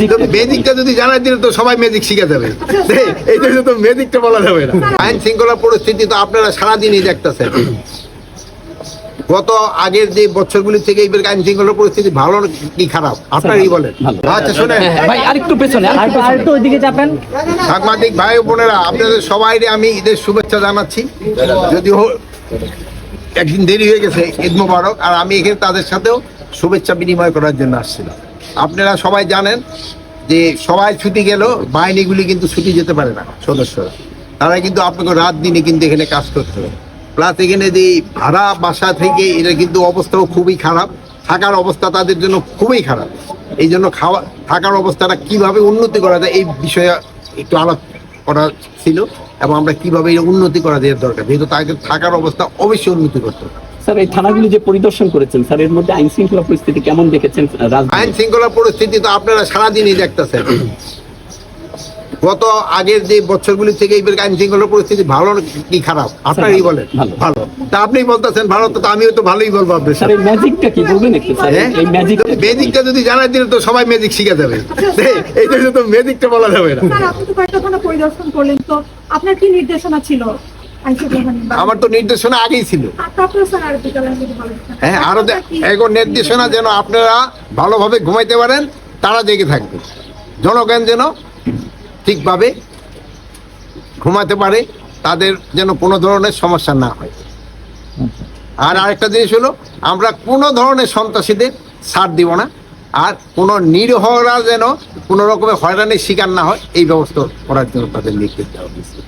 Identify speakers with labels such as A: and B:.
A: Magic
B: ম্যাজিকটা যদি জানাই দিলে তো সবাই ম্যাজিক শিখে যাবে। এই জন্য তো ম্যাজিকটা বলা যাবে না। আইন শৃঙ্খলা পরিস্থিতি তো আপনারা সারাদিনই দেখতেছেন। গত আগের যে বছরগুলি থেকে এইবার আইন শৃঙ্খলা পরিস্থিতি ভালো কি খারাপ? আপনারই বলেন। আচ্ছা শোনেন।
A: ভাই আরেকটু পেছনে আরেকটু
C: ওইদিকে চাপেন।
B: সাংবাদিক ভাই বোনেরা আপনাদের সবাই আমি ঈদের শুভেচ্ছা জানাচ্ছি। যদিও একদিন দেরি হয়ে গেছে ঈদ মোবারক আর আমি এখানে তাদের সাথেও শুভেচ্ছা বিনিময় করার জন্য আসছিলাম। আপনারা সবাই জানেন যে সবাই ছুটি গেল, বাহিনীগুলি কিন্তু ছুটি যেতে পারে না, সদস্যরা। তারা কিন্তু আপনাকে রাত দিনে কিন্তু এখানে কাজ করতে হবে প্লাস এখানে যে ভাড়া বাসা থেকে এটা কিন্তু অবস্থাও খুবই খারাপ, থাকার অবস্থা তাদের জন্য খুবই খারাপ। এই জন্য খাওয়া, থাকার অবস্থাটা কীভাবে উন্নতি করা যায় এই বিষয়ে একটু আলাপ করা ছিল, এবং আমরা কীভাবে উন্নতি করা যায় দরকার, যেহেতু তাদের থাকার অবস্থা অবশ্যই উন্নতি করতে হবে।
A: স্যার এই থানাগুলি যে পরিদর্শন করেছেন স্যার এর মধ্যে আইন শৃঙ্খলা পরিস্থিতি কেমন দেখেছেন
B: আইন শৃঙ্খলা পরিস্থিতি তো আপনারা সারাদিনই দেখতেছেন। গত আগের যে বছরগুলি থেকে এইবার আইন শৃঙ্খলা পরিস্থিতি ভালো কি খারাপ? আপনারই বলেন।
A: ভালো।
B: ভালো। তা আপনি বলতেছেন ভালো তো আমিও তো ভালোই বলব আপনার
A: স্যার এই ম্যাজিকটা কি বলবেন একটু স্যার?
B: হ্যাঁ?
A: এই ম্যাজিক
B: ম্যাজিকটা যদি জানাই দিলে তো সবাই ম্যাজিক শিখে যাবে। এই জন্য তো ম্যাজিকটা বলা যাবে না।
D: স্যার আপনি তো কয়েকটা পরিদর্শন করলেন তো আপনার কি নির্দেশনা ছিল?
B: আমার তো নির্দেশনা আগেই ছিল। হ্যাঁ আরও এখন নির্দেশনা যেন আপনারা ভালোভাবে ঘুমাইতে পারেন তারা জেগে থাকবে। জনগণ যেন ঠিকভাবে ঘুমাতে পারে তাদের যেন কোনো ধরনের সমস্যা না হয়। আর আরেকটা জিনিস হলো আমরা কোনো ধরনের সন্ত্রাসীদের ছাড় দিব না আর কোনো নিরহরা যেন কোনো রকমের হয়রানির শিকার না হয় এই ব্যবস্থা করার জন্য তাদের নির্দেশ দেওয়া হয়েছে।